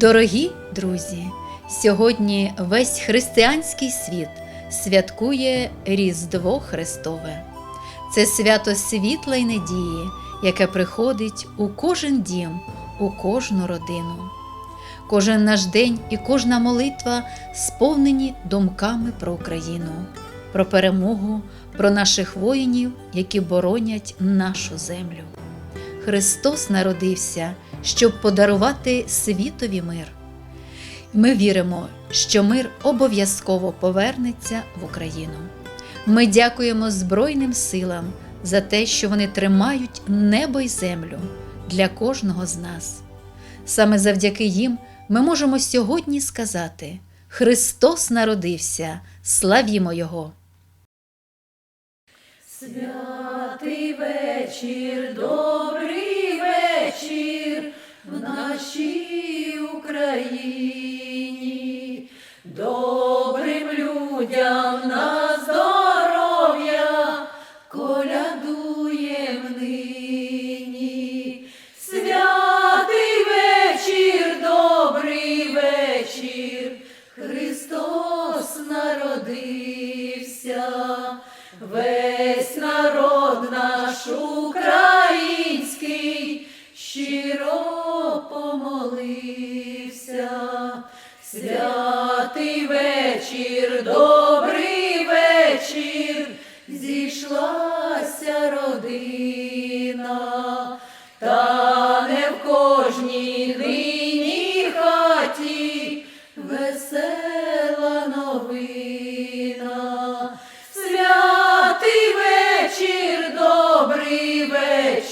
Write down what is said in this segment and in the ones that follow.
Дорогі друзі, сьогодні весь християнський світ святкує Різдво Христове. Це свято світла й надії, яке приходить у кожен дім, у кожну родину. Кожен наш день і кожна молитва сповнені думками про Україну, про перемогу, про наших воїнів, які боронять нашу землю. Христос народився, щоб подарувати світові мир. Ми віримо, що мир обов'язково повернеться в Україну. Ми дякуємо Збройним силам за те, що вони тримають небо й землю для кожного з нас. Саме завдяки їм ми можемо сьогодні сказати: Христос народився, славімо Його! Святий вечір, добрий вечір в нашій Україні, добрим людям на здоров'я колядуєм нині. Святий вечір, добрий вечір, Христос народився. Весь народ наш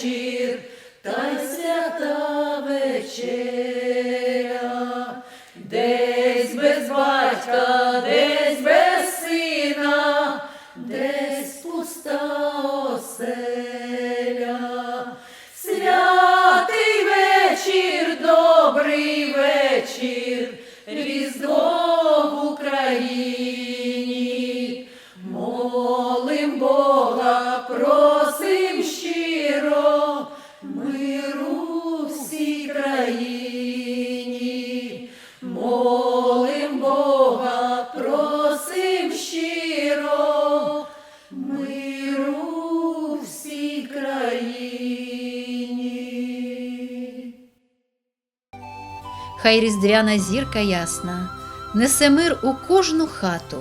вечір, та й свята вечеря, десь без батька, десь без сина, десь пуста оселя. Святий вечір, добрий вечір, Різдво в Україні. Всій країні. Хай різдвяна зірка ясна несе мир у кожну хату,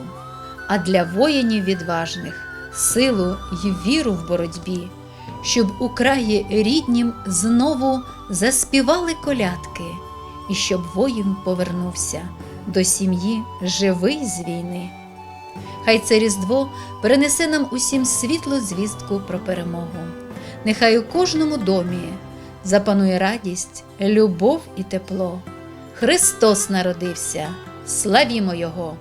а для воїнів відважних силу й віру в боротьбі, щоб у краї ріднім знову заспівали колядки, і щоб воїн повернувся до сім'ї живий з війни. Хай це Різдво принесе нам усім світлу звістку про перемогу. Нехай у кожному домі запанує радість, любов і тепло. Христос народився, славімо Його!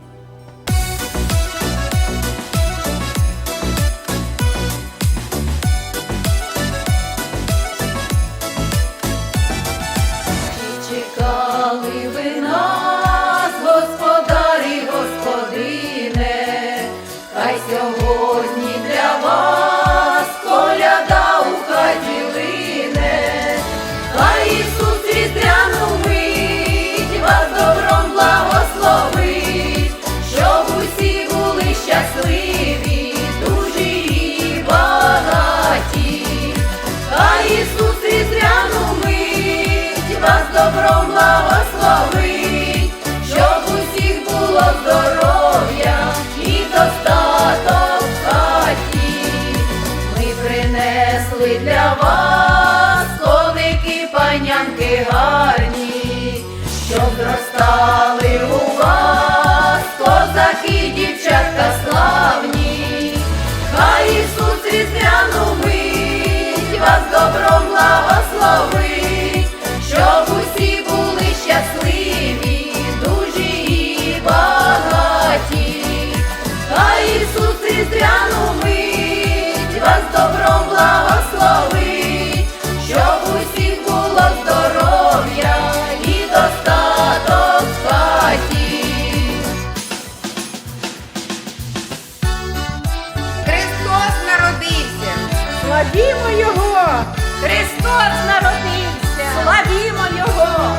Славімо Його! Христос народився! Славімо Його!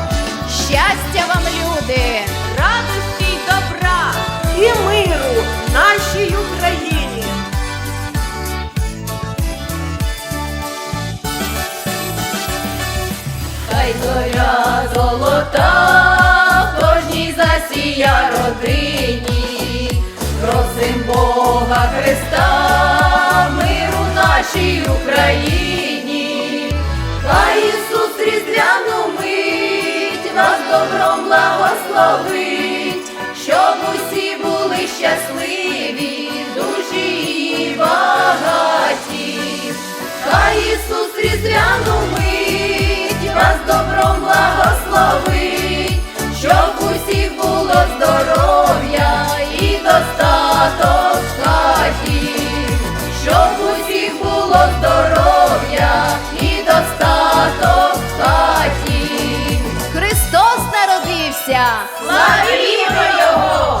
Щастя вам, люди! радості й добра і миру нашій Україні. Хай зоря золота кожній засія родині, просим Бога Христа, нашій Україні, хай Ісус різдвяну мить вас добром благословить, щоб усі були щасливі, душі і багаті. Хай Ісус різдвяну мить вас добром благословить, щоб усіх було здоров'я Славімо Його!